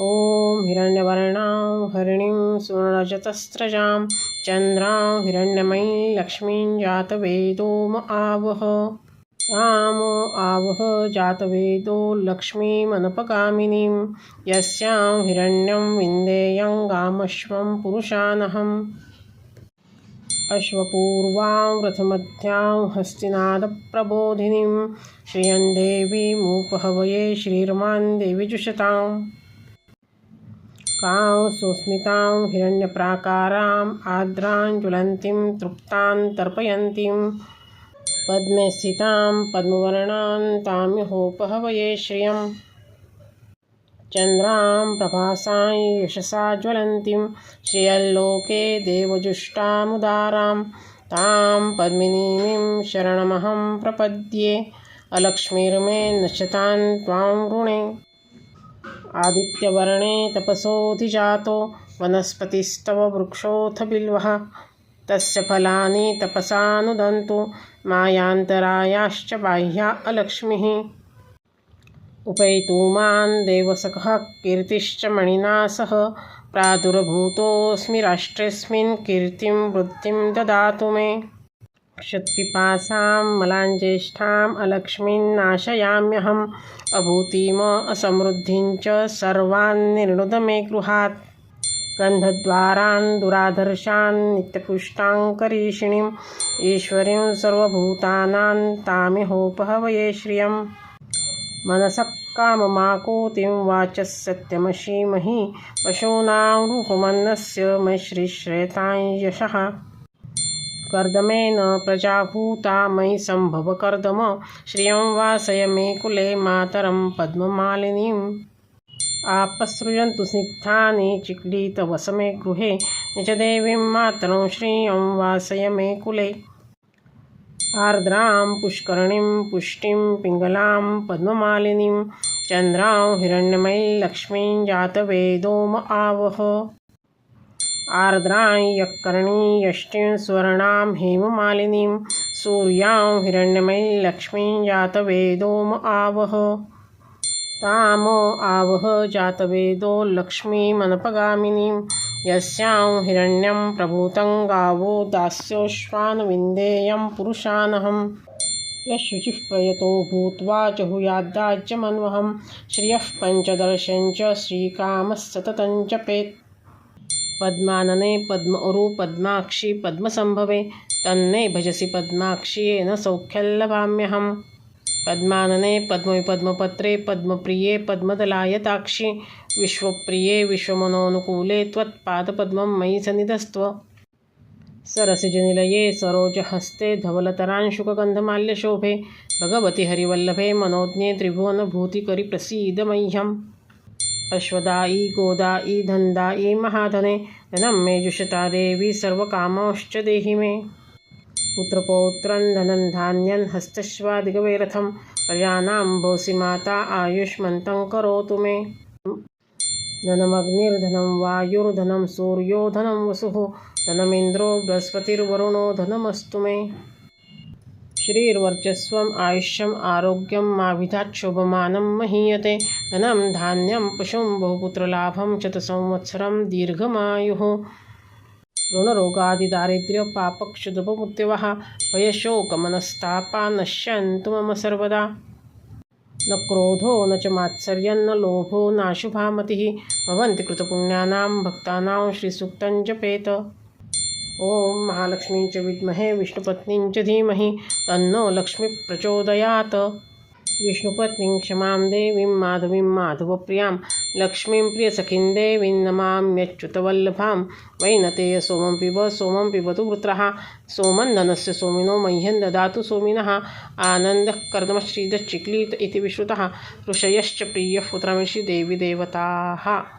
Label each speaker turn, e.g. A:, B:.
A: ॐ हिरण्यवर्णां हरिणीं सुवर्णरजतस्रजां चन्द्रां हिरण्यमयीं लक्ष्मीं जातवेदो म आवह। राम आवह जातवेदो लक्ष्मीमनपगामिनीं। यस्यां हिरण्यं विन्देयं गामश्वं पुरुषानहम्। अश्वपूर्वां रथमध्यां हस्तिनादप्रबोधिनीं। श्रियं देवीमुपहवये श्रीर्मां देवी जुषताम् कां सुस्मितां हिरण्यप्राकाराम् आर्द्रां ज्वलन्तीं तृप्तां तर्पयन्तीं। पद्मे स्थितां पद्मवर्णां ताम्यहोपहवये श्रियम्। चन्द्रां प्रभासां यशसा ज्वलन्तीं श्रियल्लोके देवजुष्टामुदारां तां पद्मिनीं शरणमहं प्रपद्ये। अलक्ष्मीर्मे नश्यतां त्वां वृणे। आदित्यवर्णे तपसोऽधिजातो वनस्पतिस्तव वृक्षोऽथ बिल्वः। तस्य फलानि तपसानुदन्तु, मायान्तरायाश्च बाह्या अलक्ष्मीः। उपैतु देवसखः कीर्तिश्च मणिना सह प्रादुर्भूतोऽस्मि राष्ट्रेऽस्मिन् कीर्तिं वृद्धिं ददातु मे। क्षत्पिपासां मलाञ्ज्येष्ठाम् अलक्ष्मीन्नाशयाम्यहम् अभूतिम असमृद्धिं च सर्वान् मे गृहात्। गन्धद्वारान् दुराधर्षान् नित्यपुष्टाङ्करीषिणीम् ईश्वरीं सर्वभूतानां तामिहोपहवये श्रियम्। मनसः काममाकोतिं वाचः सत्यमशीमहि पशूनां रूपमन्नस्य मयि श्रीश्रेतां यशः। कर्दमेन प्रजाभूता मयि सम्भव कर्दम। श्रियं वासय मे कुले मातरं पद्ममालिनीम्। आपसृजन्तु स्निग्धानि चिक्लीतवसमे गृहे। निजदेवीं मातरं श्रियं वासय मे कुले। आर्द्रां पुष्करणीं पुष्टिं पिङ्गलां पद्ममालिनीं चन्द्रां हिरण्यमयीं लक्ष्मीं जातवेदो म आवह। आर्द्रां स्वर्णां हेममालिनीं, सूर्यां हिरण्यमयीं लक्ष्मीं जातवेदो म आवह। ताम आवह जातवेदो लक्ष्मीमनपगामिनीं, यस्यां हिरण्यं प्रभूतं गावो दास्योश्वानविन्देयं पुरुषानहम्। यशुचिः प्रयतो भूत्वा जहुयाद्दाज्यमन्वहं श्रियः पञ्चदर्शं च श्रीकामः सततं जपेत् पद्मानने पद्म पद्माक्षि पद्मसम्भवे तन्ने भजसि पद्माक्षि येन सौख्यल्लभाम्यहम्। पद्मानने पद्मविपद्मपत्रे पद्मप्रिये पद्मदलायताक्षि, विश्वप्रिये विश्वमनोनुकूले त्वत्पादपद्मं मयि सन्निधस्त्व सरसिजनिलये सरोजहस्ते धवलतरांशुकगन्धमाल्यशोभे, भगवति हरिवल्लभे मनोज्ञे त्रिभुवनभूतिकरि प्रसीद मह्यम् अश्वदायी, गोदायी, धन्दायी, महाधने, धनं मे जुषता देवी सर्वकामांश्च देहि मे। पुत्रपौत्रं, धनं धान्यं, हस्तश्वादिगवैरथं, प्रजानां भोसि माता आयुष्मन्तं करोतु मे। धनमग्निर्धनं वायुर्धनं सूर्यो धनं वसुः, धनमिन्द्रो बृहस्पतिर्वरुणो धनमस्तु मे। श्रीर्वर्चस्वम्, आयुष्यम् आरोग्यं माभिधात् शोभमानं महीयते। धनं धान्यं पशुं बहुपुत्रलाभं शतसंवत्सरं दीर्घमायुः। ऋणरोगादिदारिद्र्यपापक्षुद्रपमुत्यवः भयशोकमनस्तापा नश्यन्तु मम सर्वदा। न क्रोधो, न च मात्सर्यं न लोभो नाशुभा मतिः भवन्ति कृतपुण्यानां, भक्तानां श्रीसूक्तं जपेत। ॐ महालक्ष्मीं च विद्महे, विष्णुपत्नीं च धीमहि, तन्नो लक्ष्मीः प्रचोदयात् विष्णुपत्नीं क्षमां देवीं, माधवीं माधवप्रियाँ, लक्ष्मीं प्रियसखीं देवीं नमाम्यच्युतवल्लभां। वैनतेय सोमं पिब, सोमं पिबतु वृत्रः सोमन्दनस्य सोमिनो मह्यं ददातु सोमिनः। आनन्दः कर्दमश्रीदश्चिक्लीत इति विश्रुतः, ऋषयश्च देवी देवताः।